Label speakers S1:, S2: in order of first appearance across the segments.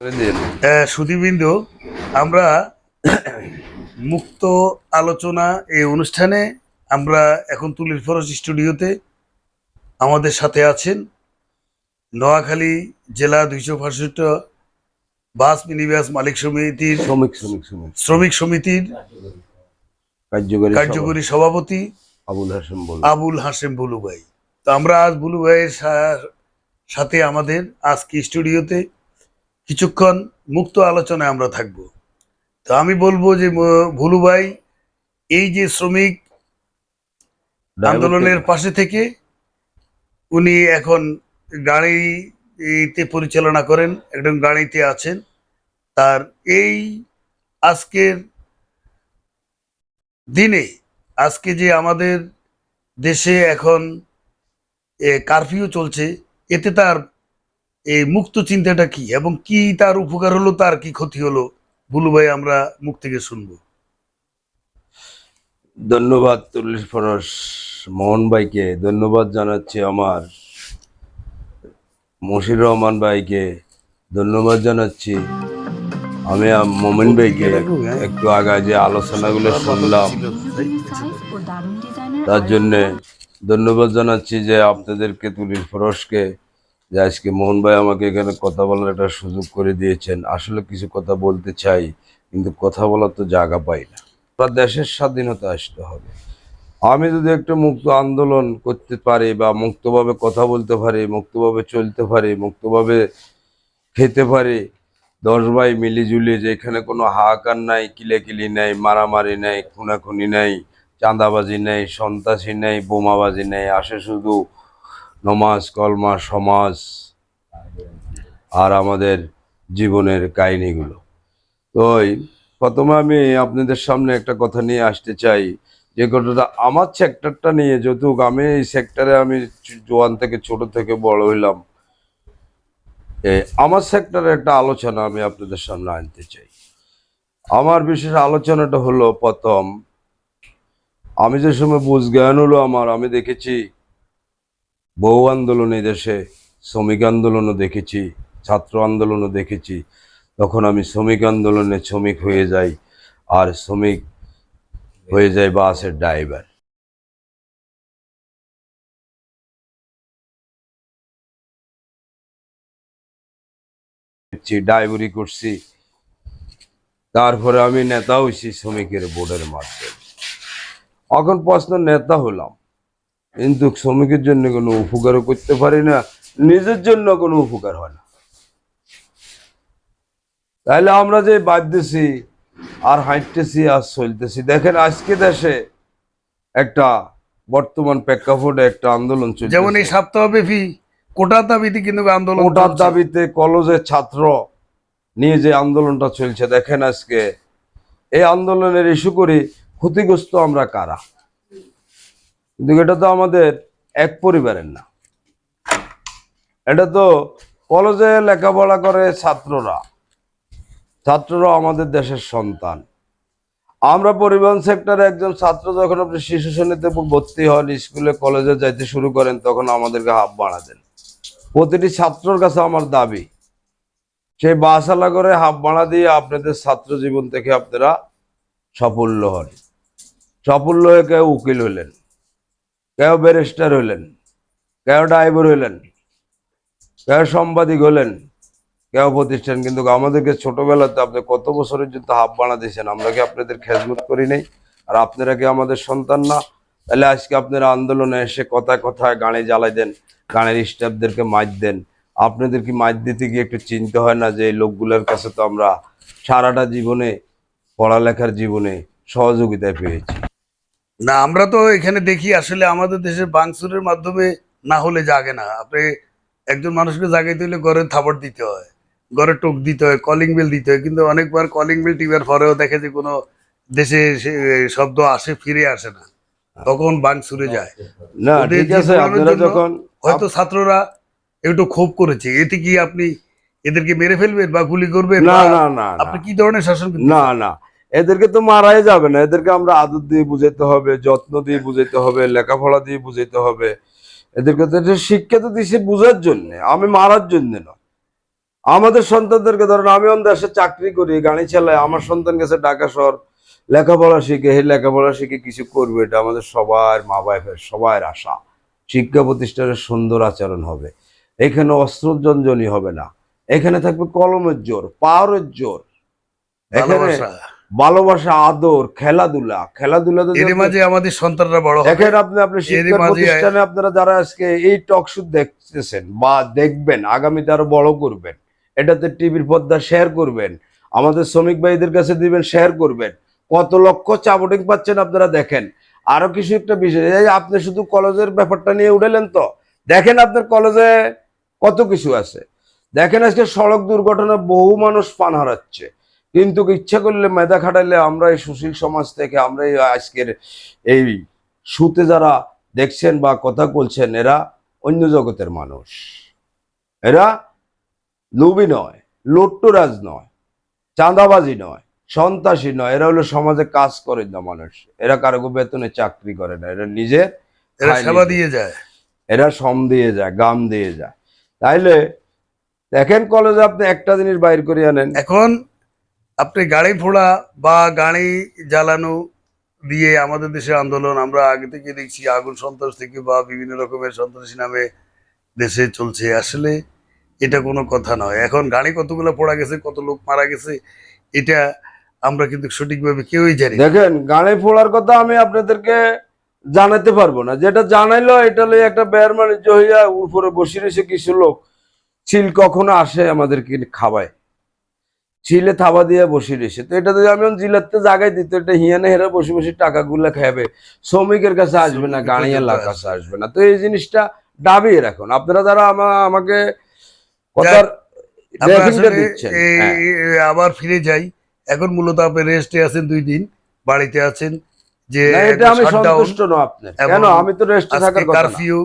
S1: আহ, আমরা মুক্ত আলোচনা এই অনুষ্ঠানে আমরা এখন তুলির ফরস স্টুডিওতে আমাদের সাথে আছেন নোয়াখালী জেলা দুইশো পাঁচষট্টি বাস মিনিবাস মালিক সমিতির
S2: শ্রমিক শ্রমিক সমিতি
S1: শ্রমিক সমিতির
S2: কার্যকরী
S1: কার্যকরী সভাপতি
S2: আবুল হাসেম বল।
S1: আবুল হাসেম বুলু ভাই তো আমরা আজ বুলু ভাইয়ের সাথে আমাদের আজকে স্টুডিওতে কিছুক্ষণ মুক্ত আলোচনায় আমরা থাকব। তো আমি বলব যে ভুলু ভাই এই যে শ্রমিক আন্দোলনের পাশে থেকে উনি এখন গাড়িতে পরিচালনা করেন একজন গাড়িতে আছেন। তার এই আজকের দিনে আজকে যে আমাদের দেশে এখন কারফিউ চলছে এতে তার এই মুক্ত চিন্তাটা কি এবং কি তার উপকার হলো, তার কি ক্ষতি হলো? বুলু ভাই, আমরা মুখ থেকে শুনব।
S2: ধন্যবাদ তুলির ফরস মোহন ভাইকে, ধন্যবাদ জানাচ্ছি আমার মশির রহমান ভাইকে, ধন্যবাদ জানাচ্ছি আম- মোমেন ভাইকে। একটু আগে যে আলোচনাগুলো শুনলাম, তার জন্যে ধন্যবাদ জানাচ্ছি যে আপনাদেরকে তুলির ফরসকে যে আজকে মোহন ভাই আমাকে এখানে কথা বলার একটা সুযোগ করে দিয়েছেন। আসলে কিছু কথা বলতে চাই, কিন্তু কথা বলার তো জায়গা পাই না। আমরা দেশের স্বাধীনতা আসতে হবে। আমি যদি একটা মুক্ত আন্দোলন করতে পারি বা মুক্তভাবে কথা বলতে পারি, মুক্তভাবে চলতে পারি, মুক্তভাবে খেতে পারি, দশ ভাই মিলিজুলি যে এখানে কোনো হাহাকার নাই, কিলেকিলি নাই, মারামারি নাই, খুনাখুনি নাই, চাঁদাবাজি নেই, সন্ত্রাসী নেই, বোমাবাজি নেই, আসে শুধু নমাজ, কলমা, সমাজ আর আমাদের জীবনের কাহিনীগুলো। তো প্রথমে আমি আপনাদের সামনে একটা কথা নিয়ে আসতে চাই। যে কথাটা আমার সেক্টরটা নিয়ে যতুক আমি এই সেক্টরে আমি জোয়ান থেকে ছোট থেকে বড় হইলাম আমার সেক্টরে একটা আলোচনা আমি আপনাদের সামনে আনতে চাই। আমার বিশেষ আলোচনাটা হলো প্রথম, আমি যে সময় বুঝ জ্ঞান হলো আমার, আমি দেখেছি বহু আন্দোলন দেশে, শ্রমিক আন্দোলনও দেখেছি, ছাত্র আন্দোলনও দেখেছি। তখন আমি শ্রমিক আন্দোলনে শ্রমিক হয়ে যাই, আর শ্রমিক হয়ে যায় বাসের ড্রাইভার। ড্রাইভারি করছি। তারপরে আমি নেতা হয়েছি শ্রমিকের বোর্ডের মাধ্যমে। এখন প্রশ্ন, নেতা হলাম। কিন্তু শ্রমিকের জন্য কোনো উপকারও করতে পারি না নিজের জন্য কোনো উপকার হয় না। তাহলে আমরা যে বাঁধতেছি আর হাঁটতেছি আর চলতেছি দেখেন আজকে দেশে একটা বর্তমান প্রেক্ষাপটে একটা আন্দোলন চলছে
S1: যেমন এই সপ্তাহব্যাপী কোটার দাবিতে কিন্তু আন্দোলন
S2: কোটার দাবিতে কলেজের ছাত্র নিয়ে যে আন্দোলনটা চলছে দেখেন আজকে। এই আন্দোলনের ইস্যু করে ক্ষতিগ্রস্ত আমরা কারা? কিন্তু এটা তো আমাদের এক পরিবারের না। এটা তো কলেজে লেখাপড়া করে ছাত্ররা। ছাত্ররা আমাদের দেশের সন্তান। আমরা পরিবহন সেক্টরে একজন ছাত্র যখন আপনি শিশু শ্রেণীতে ভর্তি হন, স্কুলে, কলেজে যাইতে শুরু করেন, তখন আমাদেরকে হাফ বাড়া দেন। প্রতিটি ছাত্রর কাছে আমার দাবি সেই বাসালা করে হাফ ভাড়া দিয়ে আপনাদের ছাত্র জীবন থেকে আপনারা সাফল্য হন। সাফল্য হয়ে কেউ উকিল হইলেন কেউ ব্যারিস্টার হইলেন, কেউ ড্রাইভার হইলেন, কেউ সাংবাদিক হলেন কেউ প্রতিষ্ঠান। কিন্তু আমাদেরকে ছোটবেলাতে আপনি কত বছরের জন্য হাফ বানা দিয়েছেন? আমরা কি আপনাদের খেজমত করি নাই? আর আপনারা কি আমাদের সন্তান না? তাহলে আজকে আপনারা আন্দোলনে এসে কথায় কথায় গানে জ্বালাই দেন, গানের স্টাফদেরকে মাইর দেন। আপনাদের কি মাইর দিতে গিয়ে একটু চিন্তা হয় না যে এই লোকগুলোর কাছে তো আমরা সারাটা জীবনে পড়ালেখার জীবনে সহযোগিতা পেয়েছি?
S1: না আমরা তো এখানে দেখি আসলে আমাদের দেশে বাংসুরের মাধ্যমে না হলে জাগে না। আপনি একজন মানুষকে জাগাইতে হলে ঘরে থাপড় দিতে হয় ঘরে টোক দিতে হয় কলিং বেল দিতে হয়। কিন্তু অনেকবার কলিং বেল টিপার পরেও দেখে যে কোনো দেশে শব্দ আসে ফিরে আসে না। তখন বাংসুরে যায়।
S2: না
S1: ওদের
S2: ঠিক আছে আপনারা যখন
S1: হয়তো ছাত্ররা একটু ক্ষোভ করেছে। এতে কি আপনি এদেরকে মেরে ফেলবেন বা গুলি করবেন
S2: না না না
S1: আপনি কি ধরনের শাসন
S2: না না। এদেরকে তো মারাই যাবে না। এদেরকে আমরা আদর দিয়ে বুঝাইতে হবে, যত্ন দিয়ে বুঝাইতে হবে, লেখাপড়া দিয়ে বুঝাইতে হবে। এদেরকে তো শিক্ষা তো দিছে বুঝার জন্য, আমি মারার জন্য না। আমাদের সন্তানদেরকে ধরেন, আমি অন্য দেশে চাকরি করি, গাড়ি চালাই, আমার সন্তান গেছে ঢাকা শহর, লেখাপড়া শিখে, হে লেখাপড়া শিখে কিছু করবে, এটা আমাদের সবার মা বাপের, সবার আশা। শিক্ষা প্রতিষ্ঠানের সুন্দর আচরণ হবে। এখানে অস্ত্রজঞ্জনী হবে না। এখানে থাকবে কলমের জোর, পাওয়ারের জোর। এখানে
S1: ভালোবাসা
S2: আদর খেলাধুলা। খেলাধুলাতে
S1: এর মাঝে আমাদের সন্তানরা বড়
S2: দেখেন আপনি আপনি শিক্ষা প্রতিষ্ঠানে আপনারা যারা আজকে এই টক শো দেখতেছেন বা দেখবেন আগামীতে আরও বড় করবেন এটাতে টিভির পর্দা শেয়ার করবেন আমাদের শ্রমিক ভাইদের কাছে দিবেন শেয়ার করবেন। কত লক্ষ চাবটিং পাচ্ছেন আপনারা দেখেন। আরও কিছু একটা বিষয় এই আপনি শুধু কলেজের ব্যাপারটা নিয়ে উঠেলেন তো। দেখেন আপনার কলেজে কত কিছু আছে। দেখেন আজকে সড়ক দুর্ঘটনা বহু মানুষ পান হারাচ্ছে। কিন্তু ইচ্ছা করলে মেধা খাটাইলে আমরা এই সুশীল সমাজ থেকে আমরা এই আজকের এই সুতে যারা দেখছেন বা কথা বলছেন এরা অন্য জগতের মানুষ। এরা লুবি নয় লুট্টুরাজ নয় চাঁদাবাজি নয় সন্ত্রাসী নয়। এরা হলো সমাজে কাজ করে না মানুষ। এরা কারও বেতনে চাকরি করে না। এরা নিজের
S1: এরা সেবা
S2: নিজে।
S1: দিয়ে যায়।
S2: এরা সম দিয়ে যায় গাম দিয়ে যায়। তাইলে দেখেন কলেজে আপনি একটা জিনিস বাইর করে আনেন।
S1: এখন আপনি গাড়ি ফোড়া বা গাড়ি জ্বালানো দিয়ে আমাদের দেশের আন্দোলন, আমরা আগে থেকে দেখছি আগুন সন্ত্রাস থেকে বা বিভিন্ন রকমের সন্ত্রাসী নামে দেশে চলছে। আসলে এটা কোনো কথা নয়। এখন গাড়ি কতগুলো পড়া গেছে, কত লোক মারা গেছে, এটা আমরা কিন্তু সঠিকভাবে কেউই জানি
S2: দেখেন, গাড়ি ফোড়ার কথা আমি আপনাদেরকে জানাতে পারব না। যেটা জানাইলো, এটা লই একটা বেয়ার বাণিজ্য হইয়া উপরে বসে রয়েছে কিছু লোক চিল কখনো আসে আমাদেরকে খাওয়ায়। চিলে থাবা দিয়ে বসে রয়েছে তো এটা যদি আমি জিলাতে জায়গায় দিত এটা হিয়ানে হেরা বসে বসে টাকাগুলো খাবে শ্রমিকের কাছে আসবে না গাড়িয়ালার
S1: কাছে
S2: আসবে। না। তো এই জিনিসটা দাবিয়ে রাখুন। আপনারা যারা আমা- আমাকে কথার হ্যাঁ।
S1: আবার ফিরে যাই। এখন মূলত আপনি রেস্টে আছেন দুই দিন বাড়িতে আছেন যে
S2: এটা আমি সন্তুষ্ট নয় আপনার কেন? আমি তো রেস্টে থাকার কথা
S1: কারফিউ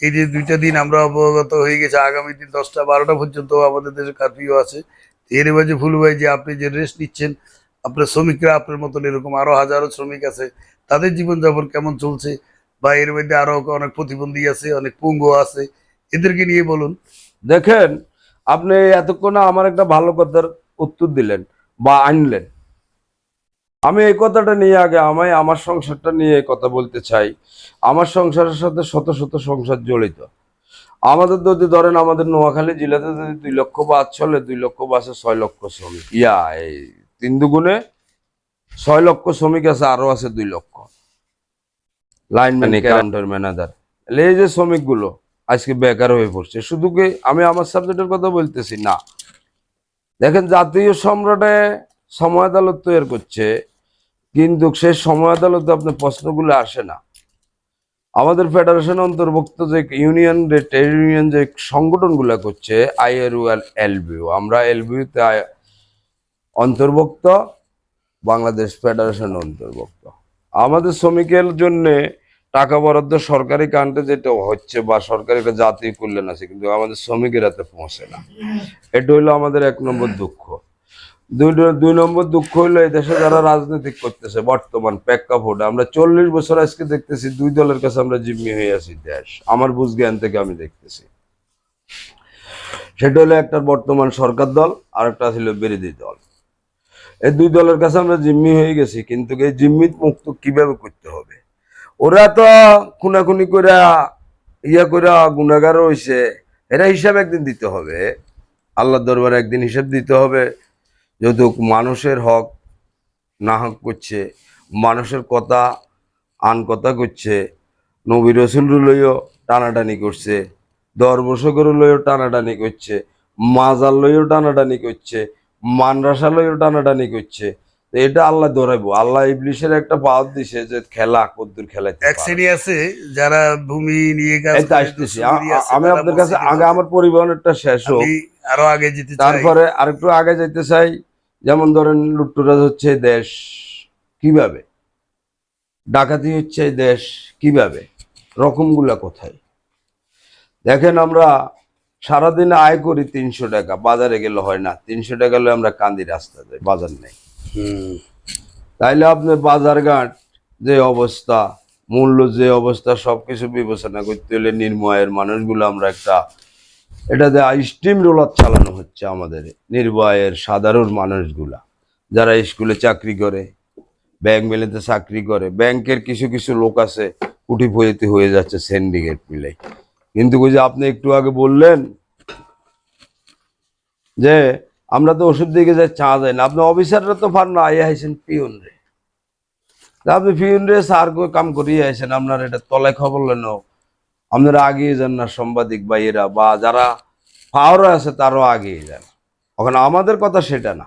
S1: এই যে দুইটা দিন আমরা অবগত হয়ে গেছে আগামী দিন দশটা বারোটা পর্যন্ত আমাদের দেশে কারফিউ আছে। এর মাঝে ফুল ভাই যে আপনি যে রেস্ট নিচ্ছেন, আপনার শ্রমিকরা আপনার মতন এরকম আরও হাজারো শ্রমিক আছে, তাদের জীবনযাপন কেমন চলছে বা এর মধ্যে আরও অনেক প্রতিবন্ধী আছে, অনেক পুঙ্গ আছে, এদেরকে নিয়ে বলুন।
S2: দেখেন, আপনি এতক্ষণ আমার একটা ভালো কথার উত্তর দিলেন বা আনলেন। আমি এই কথাটা নিয়ে আগে আমায়, আমার সংসারটা নিয়ে কথা বলতে চাই। আমার সংসারের সাথে শত শত সংসার জড়িত। আমাদের যদি ধরেন আমাদের নোয়াখালী জেলাতে যদি দুই লক্ষ বাস চলে দুই লক্ষ বাসে ছয় লক্ষ শ্রমিক। ইয়া এই তিন দুগুণে ছয় লক্ষ শ্রমিক আছে আরও আছে দুই লক্ষ। লাইনম্যান কাউন্টার ম্যানেজার এই যে শ্রমিকগুলো আজকে বেকার হয়ে পড়ছে শুধু কি আমি আমার সাবজেক্টের কথা বলতেছি? না। দেখেন জাতীয় সম্রাটে সময় আদালত তৈরি করছে কিন্তু সেই সময় আদালতে আপনার প্রশ্নগুলো আসে না। আমাদের ফেডারেশন অন্তর্ভুক্ত যে ইউনিয়ন, যে ট্রেড ইউনিয়ন যে সংগঠনগুলো করছে আইআরইউ আর এলবিউ, আমরা এলবিউতে অন্তর্ভুক্ত, বাংলাদেশ ফেডারেশন অন্তর্ভুক্ত। আমাদের শ্রমিকের জন্য টাকা বরাদ্দ সরকারি কান্টে যেটা হচ্ছে বা সরকারি একটা জাতীয় কল্যাণ আছে, কিন্তু আমাদের শ্রমিকের হাতে পৌঁছে না। এটা হইল আমাদের এক নম্বর দুঃখ। দুই দুই নম্বর দুঃখ হইল এই দেশে যারা রাজনৈতিক করতেছে, বর্তমান প্রেক্ষাপট। আমরা চল্লিশ বছর আজকে দেখতেছি দুই দলের কাছে আমরা জিম্মি হয়ে আছি দেশ। আমার বুঝ জ্ঞান থেকে আমি দেখতেছি। সেটা হলো একটা বর্তমান সরকার দল আর একটা ছিল বিরোধী দল। এই দুই দলের কাছে আমরা জিম্মি হয়ে গেছি, কিন্তু এই জিম্মি মুক্ত কীভাবে করতে হবে? ওরা তো খুনাখুনি করে ইয়া করে গুণাগার হয়েছে এরা হিসাব একদিন দিতে হবে। আল্লাহ দরবারে একদিন হিসাব দিতে হবে। যেহেতু মানুষের হক না হক করছে মানুষের কথা আন কথা করছে নবী রসুল লইও টানাটানি করছে দরবশকর লইও টানাটানি করছে মাজার লইও টানাটানি করছে মানরাসা লইও টানাটানি করছে। এটা আল্লাহ ধরাইবো। আল্লাহ ইবলিশের একটা পাওয়ার দিছে যে খেলা কদ্দুর খেলা
S1: এক শ্রেণি আছে যারা ভূমি নিয়ে
S2: আসতেছি। আমি আপনার কাছে আগে। আমার পরিবহনেরটা শেষ হোক।
S1: আরও আগে যেতে
S2: তারপরে আরেকটু আগে যেতে চাই। যেমন ধরেন লুট্টুরাজ হচ্ছে দেশ কীভাবে? ডাকাতি হচ্ছে দেশ কীভাবে? রকমগুলা কোথায়? দেখেন আমরা সারাদিন আয় করি তিনশো টাকা বাজারে গেলে হয় না। তিনশো টাকা হলে আমরা কান্দি রাস্তা যাই বাজার নেই। তাইলে আপনার বাজারঘাট যে অবস্থা মূল্য যে অবস্থা সবকিছু বিবেচনা করতে হলে নির্ময়ের মানুষগুলো আমরা একটা এটাতে স্টিম রোলার চালানো হচ্ছে আমাদের নির্বাহের সাধারণ মানুষগুলা। যারা স্কুলে চাকরি করে ব্যাংক মেলেতে চাকরি করে ব্যাংকের কিছু কিছু লোক আছে কুটিপতি হয়ে যাচ্ছে সেন্ডিংয়ের মিলে। কিন্তু ওই যে আপনি একটু আগে বললেন যে, আমরা তো ওষুধ দিকে যাই চা যাই না, আপনি অফিসাররা তো পার না, আইয়া আইসেন পিয়ন রে। আপনি পিয়ন রে কই কাম করিয়ে আইসেন আপনার এটা তলায় খবর লেন আপনারা আগিয়ে যান না, সাংবাদিক ভাইয়েরা, বা যারা পাওয়ার আছে তারও আগিয়ে যান। ওখানে আমাদের কথা সেটা না।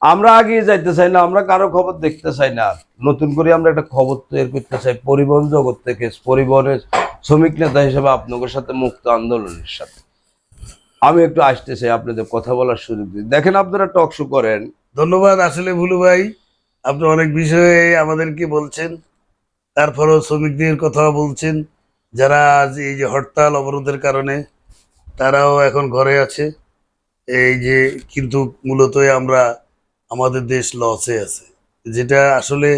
S2: আমরা আগিয়ে যাইতে চাই না, আমরা কারও খবর দেখতে চাই না। নতুন করে আমরা একটা খবর তৈরি করতে চাই, পরিবহন জগৎ থেকে, পরিবহনের শ্রমিক নেতা হিসেবে আপনাদের সাথে মুক্ত আন্দোলনের সাথে। আমি একটু আসতে চাই, আপনাদের কথা বলার সুযোগ দিই। দেখেন আপনারা টক শো করেন।
S1: ধন্যবাদ, আসলে ভুলু ভাই। আপনি অনেক বিষয়ে আমাদেরকে বলছেন, তারপরেও শ্রমিকদের কথা বলছেন। যারা আজ এই যে হরতাল অবরোধের কারণে, তারাও এখন ঘরে আছে। এই যে কিন্তু মূলত আমরা আমাদের দেশ লসে আছে। যেটা আসলে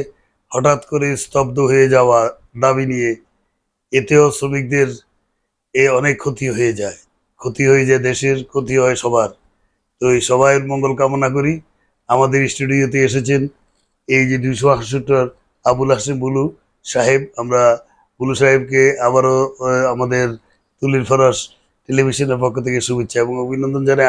S1: হঠাৎ করে স্তব্ধ হয়ে যাওয়া দাবি নিয়ে এতেও শ্রমিকদের এ অনেক ক্ষতি হয়ে যায়। ক্ষতি হয়ে যায় দেশের, ক্ষতি হয় সবার। তো এই সবাইয়ের মঙ্গল কামনা করি। আমাদের স্টুডিওতে এসেছেন এই যে দুইশো আটষট্টার আবুল হাসিম বুলু সাহেব। আমরা বুলু সাহেবকে আবারও আমাদের তুলির ফরাস টেলিভিশনের পক্ষ থেকে শুভেচ্ছা এবং অভিনন্দন জানাই।